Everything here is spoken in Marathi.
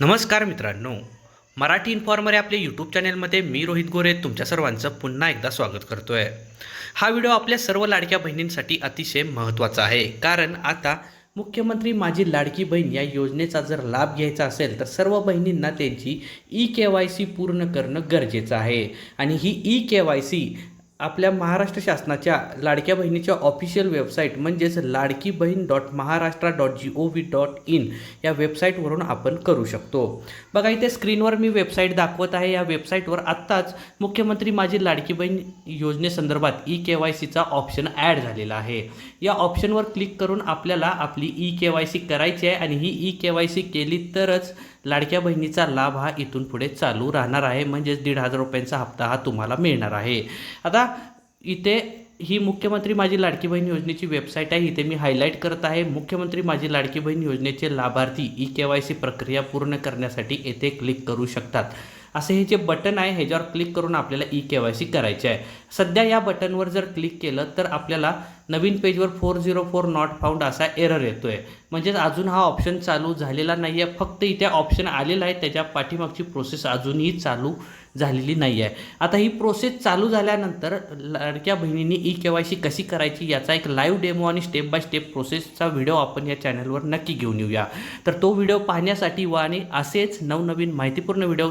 नमस्कार मित्रांनो. मराठी इन्फॉर्मर आपल्या यूट्यूब चॅनलमध्ये मी रोहित गोरे तुमच्या सर्वांचं पुन्हा एकदा स्वागत करतो आहे हा व्हिडिओ आपल्या सर्व लाडक्या बहिणींसाठी अतिशय महत्त्वाचा आहे. कारण आता मुख्यमंत्री माझी लाडकी बहीण या योजनेचा जर लाभ घ्यायचा असेल तर सर्व बहिणींना त्यांची ई के वाय सी पूर्ण करणं गरजेचं आहे. आणि ही ई के वाय सी आपल्या महाराष्ट्र शासनाच्या लाडक्या बहिणीच्या ऑफिशियल वेबसाईट म्हणजेच Ladki Bahin dot Maharashtra dot G O V dot in या वेबसाईटवरून आपण करू शकतो. बघा इथे स्क्रीनवर मी वेबसाईट दाखवत आहे. या वेबसाईटवर आत्ताच मुख्यमंत्री माझी लाडकी बहीण योजनेसंदर्भात ई के वाय सीचा ऑप्शन ॲड झालेला आहे. या ऑप्शनवर क्लिक करून आपल्याला आपली ई के वाय सी करायची आहे आणि ही ई के वाय सी केली तरच लाडक्या बहिणीचा लाभ हा इथून पुढे चालू राहणार आहे. म्हणजेच दीड हजार रुपयांचा हप्ता हा तुम्हाला मिळणार आहे. आता इथे ही मुख्यमंत्री माझी लाडकी बहीण योजनेची वेबसाईट आहे. इथे मी हायलाईट करत आहे. मुख्यमंत्री माझी लाडकी बहीण योजनेचे लाभार्थी ई के वाय सी प्रक्रिया पूर्ण करण्यासाठी येथे क्लिक करू शकतात. असे हे जे बटन आहे ह्याच्यावर क्लिक करून आपल्याला ई के वाय सी करायचे आहे. सध्या या बटनवर जर क्लिक केलं तर आपल्याला नवीन पेजवर four zero four not found असा एरर येतो आहे म्हणजेच अजून हा ऑप्शन चालू झालेला नाही आहे फक्त इथे ऑप्शन आलेला आहे त्याच्या पाठीमागची प्रोसेस अजूनही चालू झालेली नाही आहे आता ही प्रोसेस चालू झाल्यानंतर लाडक्या बहिणींनी ई के वाय सी कशी करायची याचा एक लाईव्ह डेमो आणि स्टेप बाय स्टेप प्रोसेसचा व्हिडिओ आपण या चॅनलवर नक्की घेऊन येऊया. तर तो व्हिडिओ पाहण्यासाठी व आणि असेच नवनवीन माहितीपूर्ण व्हिडिओ